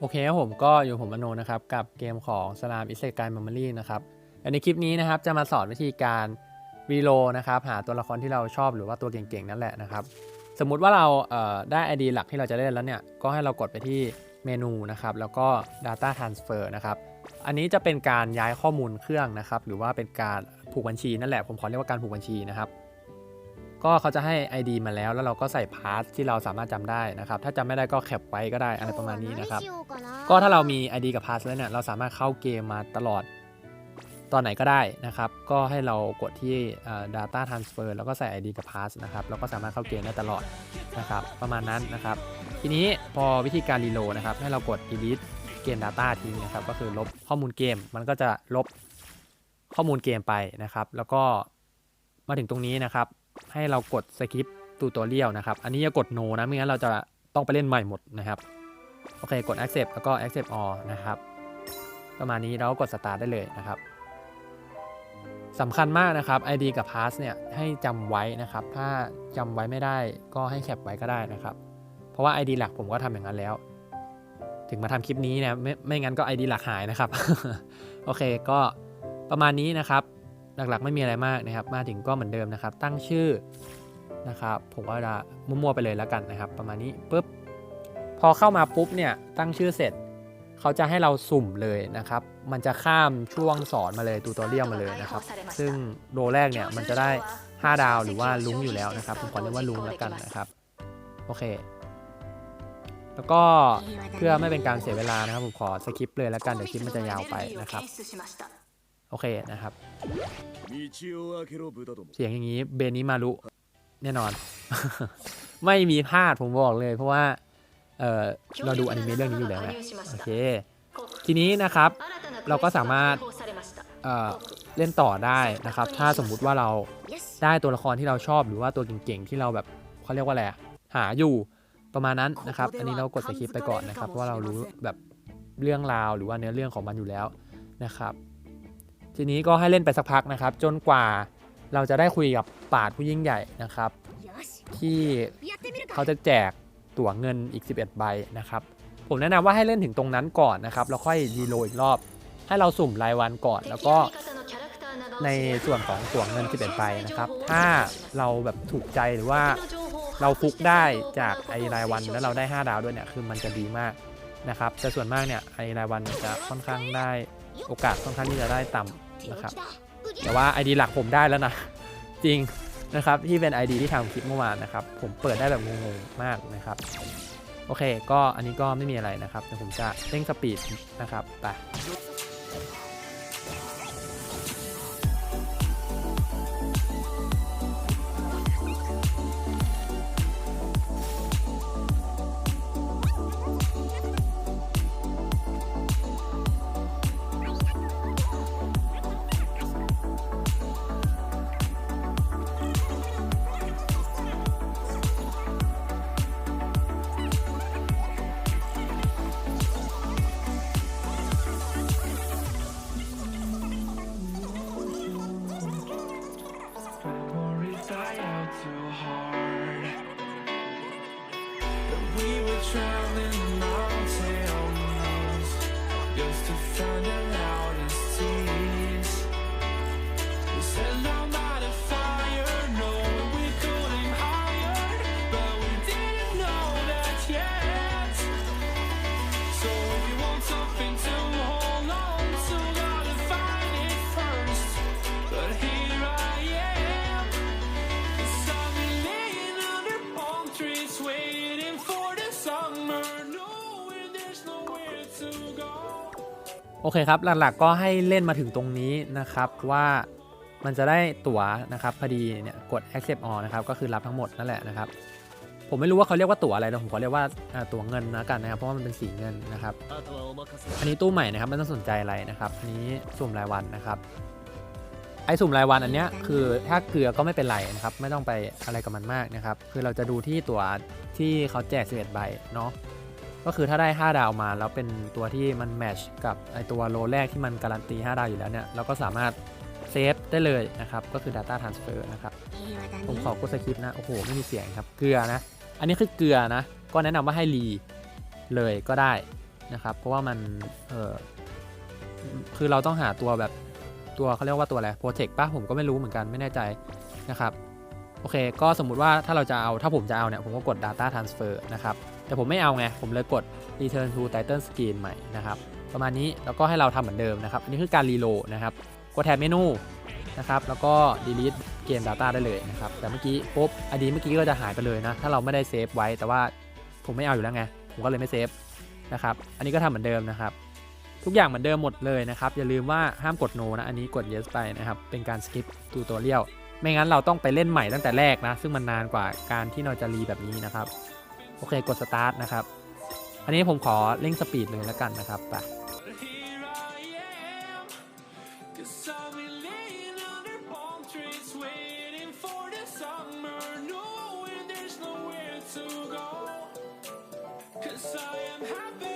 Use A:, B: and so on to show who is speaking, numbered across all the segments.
A: โอเคครับผมก็อยู่ผมอโนนะครับ กับเกมของ Slam i s e k a i Memory นะครับในคลิปนี้นะครับจะมาสอนวิธีการรีโลนะครับหาตัวละครที่เราชอบหรือว่าตัวเก่งๆนั่นแหละนะครับ สมมุติว่าเราเอ่อได้ ID หลักที่เราจะเล่นแล้วเนี่ย ก็ให้เรากดไปที่เมนูนะครับ แล้วก็ Data Transfer นะครับ อันนี้จะเป็นการย้ายข้อมูลเครื่องนะครับ หรือว่าเป็นการผูกบัญชีนั่นแหละผมขอเรียกว่าการผูกบัญชีนะครับ ก็เขาจะให้ ID มาแล้ว แล้วเราก็ใส่พาสที่เราสามารถจำได้นะครับ ถ้าจำไม่ได้ก็แคปไว้ก็ได้อะไรประมาณนี้นะครับ ก็ถ้าเรามี ID กับ Pass แล้วเนี่ย เราสามารถเข้าเกมมาตลอด ตอนไหนก็ได้นะครับ ก็ให้เรากดที่เอ่อ data transfer แล้วก็ใส่ ID กับ Pass นะครับแล้วก็สามารถเข้าเกมได้ตลอดนะครับ ประมาณนั้นนะครับ ทีนี้พอวิธีการรีโหลดนะครับ ให้เรากด delete เกม data ทิ้งนะครับ ก็คือลบข้อมูลเกม มันก็จะลบข้อมูลเกมไปนะครับ แล้วก็มาถึงตรงนี้นะครับ ให้เรากด skip tutorial นะครับ อันนี้อย่ากด no นะ ไม่งั้นเราจะต้องไปเล่นใหม่หมดนะครับ โอเค กด accept แล้วก็ accept all นะครับ ประมาณนี้เราก็กด start ได้เลยนะครับสำคัญมากนะครับ ID กับ pass เนี่ยให้จำไว้นะครับ ถ้าจำไว้ไม่ได้ก็ให้แคปไว้ก็ได้นะครับ เพราะว่า ID หลักผมก็ทำอย่างนั้นแล้ว ถึงมาทำคลิปนี้เนะไม่ไม่งั้นก็ ID หลักหายนะครับ โอเคก็ประมาณนี้นะครับ หลักๆ ไม่มีอะไรมากนะครับ มาถึงก็เหมือนเดิมนะครับ ตั้งชื่อนะครับผมก็จะมั่วๆไปเลยแล้วกันนะครับ ประมาณนี้ปุ๊บพอเข้ามาปุ๊บเนี่ยตั้งชื่อเสร็จเขาจะให้เราสุ่มเลยนะครับ มันจะข้ามช่วงสอนมาเลยตูตอเรียลมาเลยนะครับ ซึ่งโรแรกเนี่ยมันจะได้ 5 ดาวหรือว่าลุงอยู่แล้วนะครับ ผมขอเรียกว่าลุงแล้วกันนะครับ โอเค แล้วก็เพื่อไม่เป็นการเสียเวลานะครับผมขอสคิปเลยแล้วกันเดี๋ยวคลิปมันจะยาวไปนะครับ โอเคนะครับ เสียงอย่างนี้เบนิมารุแน่นอน ไม่มีพลาดผมบอกเลย เพราะว่าเเราดูอนิเมะเรื่องนี้อยู่แล้วนะโอเค ทีนี้นะครับเราก็สามารถเเล่นต่อได้นะครับ ถ้าสมมุติว่าเราได้ตัวละครที่เราชอบหรือว่าตัวเก่งๆที่เราแบบเขาเรียกว่าอะไรหาอยู่ประมาณนั้นนะครับ อันนี้เรากดสคริปไปก่อนนะครับเพราะว่าเรารู้แบบเรื่องราวหรือว่าเนื้อเรื่องของมันอยู่แล้วนะครับ ทีนี้ก็ให้เล่นไปสักพักนะครับ จนกว่าเราจะได้คุยกับปราดผู้ยิ่งใหญ่นะครับ ที่เขาจะแจกตั๋วเงินอีก 11 ใบนะครับ ผมแนะนำว่าให้เล่นถึงตรงนั้นก่อนนะครับแล้วค่อยรีโหลดอีกรอบ ให้เราสุ่มรายวันก่อน แล้วก็ในส่วนของตั๋วเงิน 11 ใบนะครับ ถ้าเราแบบถูกใจหรือว่าเราฟุกได้จากไอรายวันแล้วเราได้ 5 ดาวด้วยเนี่ยคือมันจะดีมากนะครับแต่ส่วนมากเนี่ยไอรายวันจะค่อนข้างได้โอกาสค่อนข้างที่จะได้ต่ำ นะครับแต่ว่า ID หลักผมได้แล้วนะ จริงนะครับที่เป็น ID ที่ทำคลิปเมื่อวานนะครับ ผมเปิดได้แบบงงๆมากนะครับโอเค ก็อันนี้ก็ไม่มีอะไรนะครับเดี๋ยวผมจะเร่งสปีดนะครับไป โอเคครับ หลักๆก็ให้เล่นมาถึงตรงนี้นะครับว่ามันจะได้ตั๋วนะครับพอดีเนี่ยกด accept all นะครับก็คือรับทั้งหมดนั่นแหละนะครับผมไม่รู้ว่าเขาเรียกว่าตั๋วอะไรแต่ผมขอเรียกว่าตั๋วเงินนะกันนะครับเพราะว่ามันเป็นสีเงินนะครับ อันนี้ตู้ใหม่นะครับไม่ต้องสนใจอะไรนะครับอันนี้สุ่มรายวันนะครับ ไอ้สุ่มรายวันอันเนี้ยคือถ้าเกลือก็ไม่เป็นไรนะครับ ไม่ต้องไปอะไรกับมันมากนะครับ คือเราจะดูที่ตัวที่เขาแจก11ใบเนาะก็คือถ้าได้ 5 ดาวมาแล้วเป็นตัวที่มันแมทช์กับไอตัวโลแรกที่มันการันตี 5 ดาวอยู่แล้วเนี่ยเราก็สามารถเซฟได้เลยนะครับ ก็คือ Data Transfer นะครับ ผมขอกดสคริปต์นะ โอ้โห ไม่มีเสียงครับ เกลือนะ อันนี้คือเกลือนะ ก็แนะนำว่าให้รีเลยก็ได้นะครับ เพราะว่ามัน เออคือเราต้องหาตัวแบบ ตัวเขาเรียกว่าตัวอะไร protect ป่ะผมก็ไม่รู้เหมือนกันไม่แน่ใจนะครับโอเค ก็สมมุติว่าถ้าเราจะเอาถ้าผมจะเอาเนี่ยผมก็กด data transfer นะครับแต่ผมไม่เอาไง ผมเลยกด return to title screen ใหม่นะครับประมาณนี้แล้วก็ให้เราทำเหมือนเดิมนะครับอันนี้คือการรีโหลดนะครับกดแท็บเมนูนะครับแล้วก็ delete เกม data ได้เลยนะครับ แต่เมื่อกี้ปุ๊บอดีเมื่อกี้ก็จะหายไปเลยนะ ถ้าเราไม่ได้เซฟไว้ แต่ว่าผมไม่เอาอยู่แล้วไง ผมก็เลยไม่เซฟนะครับ อันนี้ก็ทำเหมือนเดิมนะครับ ทุกอย่างเหมือนเดิมหมดเลยนะครับ อย่าลืมว่าห้ามกด no นะ อันนี้กด yes ไปนะครับ เป็นการ skip tutorial ไม่งั้นเราต้องไปเล่นใหม่ตั้งแต่แรกนะ ซึ่งมันนานกว่าการที่เราจะรีแบบนี้นะครับ โอเคกด start นะครับ อันนี้ผมขอเร่งสปีดเลยแล้วกันนะครับไป
B: I am, happy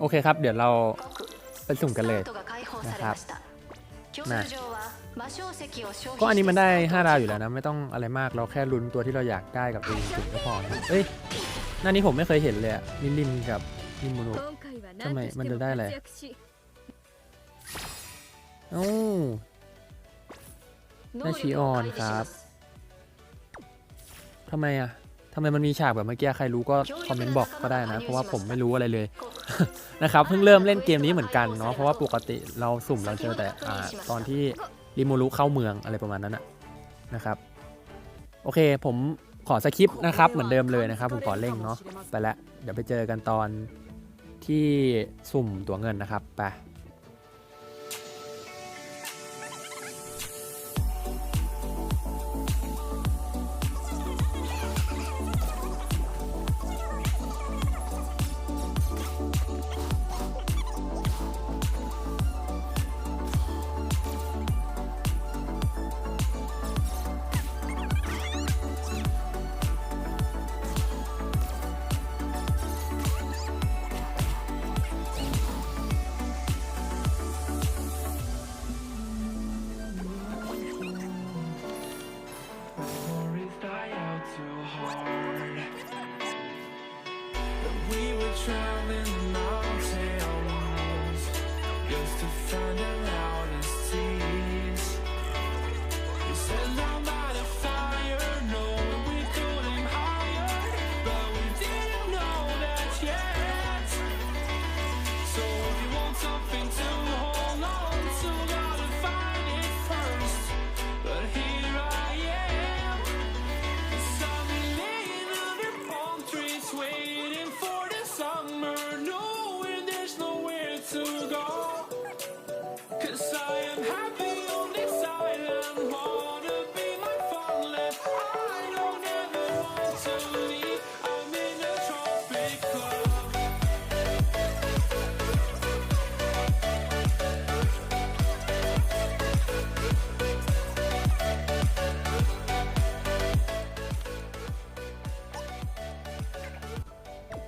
A: โอเคครับ เดี๋ยวเราไปสุ่มกันเลย
C: นะครับนะ
A: ก็อันนี้มันได้ 5 ดาวอยู่แล้วนะ ไม่ต้องอะไรมากเราแค่ลุ้นตัวที่เราอยากได้กับตัวสุดก็พอเอ้ยหน้านี้ผมไม่เคยเห็นเลยอะนิลินกับนิมุ
D: โนะ
A: ทำไมมันจะได้อะไรโอ้ไน้ชีออนครับทำไมอะทำไมมันมีฉากแบบเมื่อกี้ใครรู้ก็คอมเมนต์บอกก็ได้นะ เพราะว่าผมไม่รู้อะไรเลย นะครับเพิ่งเริ่มเล่นเกมนี้เหมือนกันเนาะเพราะว่าปกติเราสุ่มเราเจอแต่ตอนที่ริมูรุเข้าเมืองอะไรประมาณนั้นนะครับโอเคผมขอสคริปต์นะครับเหมือนเดิมเลยนะครับ ผมขอเร่งเนาะไปแล้วเดี๋ยวไปเจอกันตอนที่สุ่มตัวเงินนะครับไป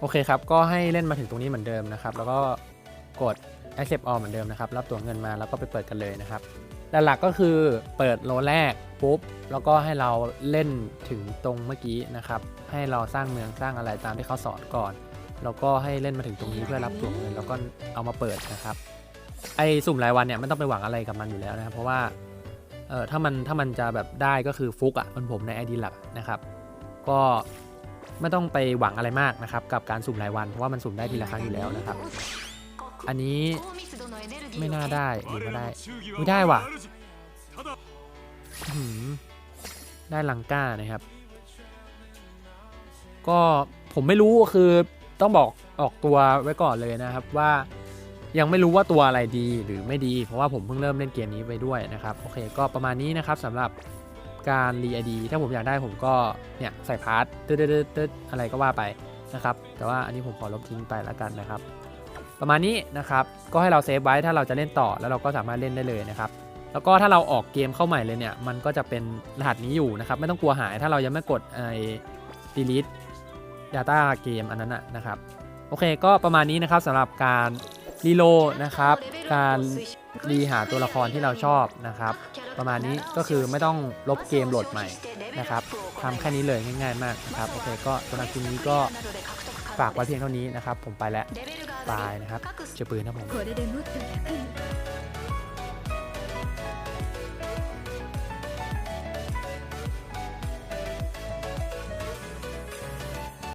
A: โอเคครับ ก็ให้เล่นมาถึงตรงนี้เหมือนเดิมนะครับ แล้วก็กด accept all เหมือนเดิมนะครับ รับตัวเงินมาแล้วก็ไปเปิดกันเลยนะครับหลักๆก็คือเปิดโลแรกปุ๊บ แล้วก็ให้เราเล่นถึงตรงเมื่อกี้นะครับ ให้เราสร้างเมืองสร้างอะไรตามที่เขาสอนก่อน แล้วก็ให้เล่นมาถึงตรงนี้เพื่อรับตัวเงินแล้วก็เอามาเปิดนะครับ ไอสุ่มรายวันเนี่ยไม่ต้องไปหวังอะไรกับมันอยู่แล้วนะครับ เพราะว่าเออถ้ามันถ้ามันจะแบบได้ก็คือฟุกอะ่ะมันผมใน ID หลักนะครับ ก็ ไม่ต้องไปหวังอะไรมากนะครับกับการสุ่มรายวันเพราะว่ามันสุ่มได้ทีละครั้งอยู่แล้วนะครับ อันนี้ไม่น่าได้หรือไม่ได้ไม่ได้ว่ะได้ลังก้านะครับ ก็ผมไม่รู้คือต้องบอกออกตัวไว้ก่อนเลยนะครับว่ายังไม่รู้ว่าตัวอะไรดีหรือไม่ดี เพราะว่าผมเพิ่งเริ่มเล่นเกมนี้ไปด้วยนะครับ โอเค ก็ประมาณนี้นะครับสำหรับ การรีไอดีถ้าผมอยากได้ผมก็เนี่ยใส่พาร์ทตึ๊ดตึ๊ดตึ๊ดอะไรก็ว่าไปนะครับแต่ว่าอันนี้ผมขอลบทิ้งไปแล้วกันนะครับ ประมาณนี้นะครับก็ให้เราเซฟไว้ถ้าเราจะเล่นต่อแล้วเราก็สามารถเล่นได้เลยนะครับแล้วก็ถ้าเราออกเกมเข้าใหม่เลยเนี่ยมันก็จะเป็นรหัสนี้อยู่นะครับไม่ต้องกลัวหายถ้าเรายังไม่กดไอ้ delete data เกมอันนั้นนะนะครับโอเคก็ประมาณนี้นะครับสำหรับการ รีโลนะครับ การรีหาตัวละครที่เราชอบนะครับ ประมาณนี้ก็คือไม่ต้องลบเกมโหลดใหม่นะครับทำแค่นี้เลยง่ายๆมากนะครับโอเคก็สำหรับคลิปนี้ก็ฝากไว้เพียงเท่านี้นะครับ ผมไปแล้วบายนะครับเจอปืนนะผม